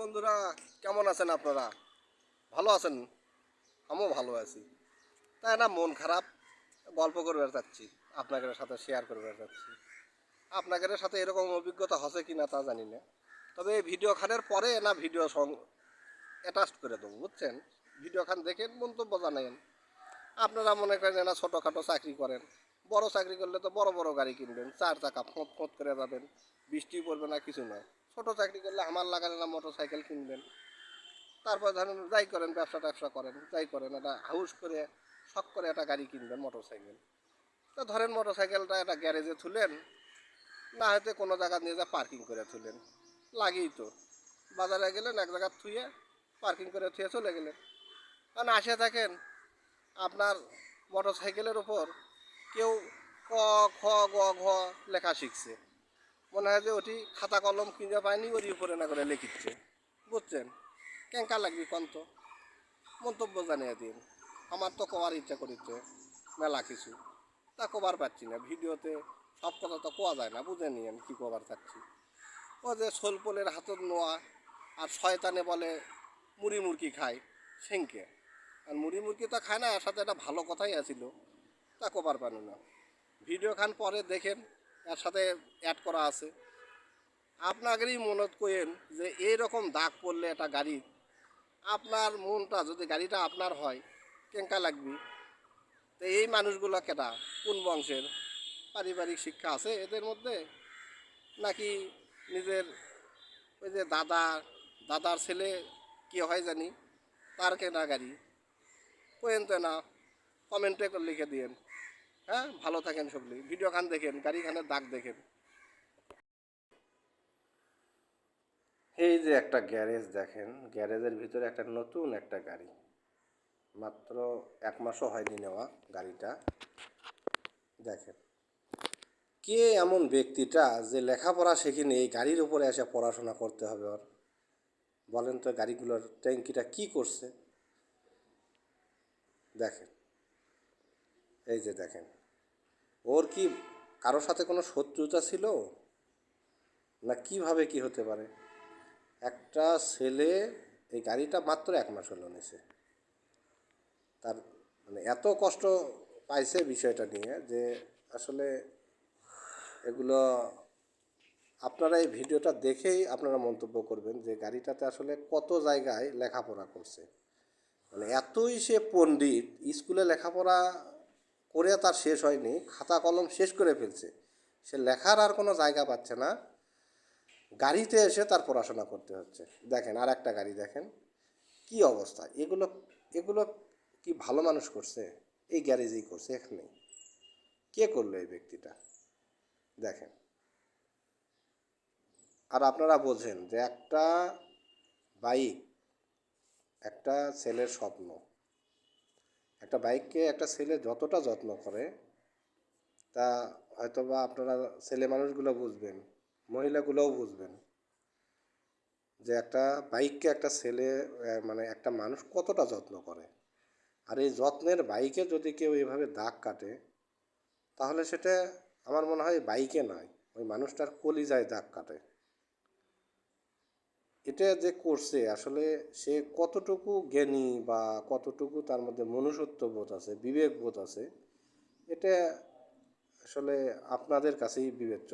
বন্ধুরা, কেমন আছেন আপনারা? ভালো আছেন? আমিও ভালো আছি। তাই না, মন খারাপ? গল্প করবার চাচ্ছি আপনাদের সাথে শেয়ার করবার চাচ্ছি আপনাদের সাথে এরকম অভিজ্ঞতা হচ্ছে কি না তা জানি না। তবে এই ভিডিও খানের পরে না ভিডিও সং অ্যাটাচ করে দেবো, বুঝছেন? ভিডিও খান দেখেন মন্তব্য জানাবেন আপনারা মনে করেন না, ছোটোখাটো চাকরি করেন। বড় চাকরি করলে তো বড় বড় গাড়ি কিনবেন, চার চাকা ফোঁত ফোঁত করে যাবেন বৃষ্টি পড়বে না, কিছু নয় ছোটো চাকরি করলে আমার লাগালে না মোটর সাইকেল কিনবেন। তারপর ধরেন যাই করেন, ব্যবসা ট্যাবসা করেন, যাই করেন, একটা হাউস করে, শখ করে একটা গাড়ি কিনবেন, মোটর সাইকেল। তো ধরেন মোটর সাইকেলটা একটা গ্যারেজে তুলেন, না হয়তো কোনো জায়গা নিয়ে যা পার্কিং করে তুলেন। লাগেই তো। বাজারে গেলেন, এক জায়গা থুয়ে পার্কিং করে থুয়ে চলে গেলেন। কারণ আসে থাকেন, আপনার মোটর সাইকেলের ওপর কেউ ক, খ, গ, ঘ লেখা শিখছে। মনে হয় যে ওটি খাতা কলম কিনে পায়নি ওরই উপরে না করে লিখিচ্ছে। বুঝছেন? কেঙ্কা লাগবি কন্ত? মন্তব্য জানিয়ে দিন। আমার তো কবার ইচ্ছা করিতে মেলা কিছু। তা কবার পাচ্ছি না। ভিডিওতে সব কথা তো কোয়া যায় না, বুঝে নিয়েন কী কবার চাচ্ছি ও যে সোলপোলের হাতত নোয়া, আর শয়তানে বলে মুড়ি মুরগি খায়, সেঙ্কে। আর মুড়ি মুরগি তো খায় না, এর সাথে একটা ভালো কথাই আছিল। তা কবার পানো না। ভিডিও খান পরে দেখেন, এর সাথে অ্যাড করা আছে। আপনাদেরই মনত করেন যে এই রকম দাগ পড়লে একটা গাড়ি, আপনার মনটা যদি গাড়িটা আপনার হয়, কেঙ্কা লাগবে? তো এই মানুষগুলো কেটা কোন বংশের? পারিবারিক শিক্ষা আছে এদের মধ্যে? নাকি নিজের ওই যে দাদা, দাদার ছেলে, কি হয় জানি, তার কেনা গাড়ি? কোয়েন তো না, কমেন্টে লিখে দিয়েন। হ্যাঁ ভালো থাকেন সবলি ভিডিও খান দেখেন, গাড়ি খানের দাগ দেখেন। এই যে একটা গ্যারেজ দেখেন, গ্যারেজের ভিতরে একটা নতুন একটা গাড়ি। মাত্র এক মাসও হয়নি নেওয়া গাড়িটা। দেখেন, কে এমন ব্যক্তিটা যে লেখাপড়া শেখেনি এই গাড়ির উপরে এসে পড়াশোনা করতে হবে ওর? বলেন তো গাড়িগুলোর ট্যাঙ্কিটা কি করছে? দেখেন, এই যে দেখেন। ওর কি কারোর সাথে কোনো শত্রুতা ছিল? না, কীভাবে কি হতে পারে? একটা ছেলে, এই গাড়িটা মাত্র এক মাস হলো নিছে। তার মানে এত কষ্ট পাইছে বিষয়টা নিয়ে যে আসলে এগুলো আপনারা এই ভিডিওটা দেখেই আপনারা মন্তব্য করবেন যে গাড়িটাতে আসলে কত জায়গায় লেখাপড়া করছে। মানে এতই সে পণ্ডিত, স্কুলে লেখাপড়া করে তার শেষ হয়নি, খাতা কলম শেষ করে ফেলছে। সে লেখার আর কোনো জায়গা পাচ্ছে না। গাড়িতে এসে তার পড়াশোনা করতে হচ্ছে। দেখেন, আর একটা গাড়ি দেখেন, কি অবস্থা। এগুলো এগুলো কি ভালো মানুষ করছে? এই গ্যারেজেই করছে, এখানে। কে করল এই ব্যক্তিটা? দেখেন। আর আপনারা বোঝেন যে একটা বাইক, একটা ছেলের স্বপ্ন একটা বাইককে একটা ছেলে যতটা যত্ন করে, তা হয়তো বা আপনারা ছেলে মানুষগুলো বুঝবেন, মহিলাগুলোও বুঝবেন যে একটা বাইককে একটা ছেলে মানে একটা মানুষ কতটা যত্ন করে। আর এই যত্নের বাইকে যদি কেউ এভাবে দাগ কাটে, তাহলে সেটা আমার মনে হয় বাইকে নয়, ওই মানুষটার কলিজায় দাগ কাটে। এটা যে করছে, আসলে সে কতটুকু জ্ঞানী বা কতটুকু তার মধ্যে মনুষ্যত্ব বোধ আছে বিবেক বোধ আছে, এটা আসলে আপনাদের কাছেই বিবেচ্য।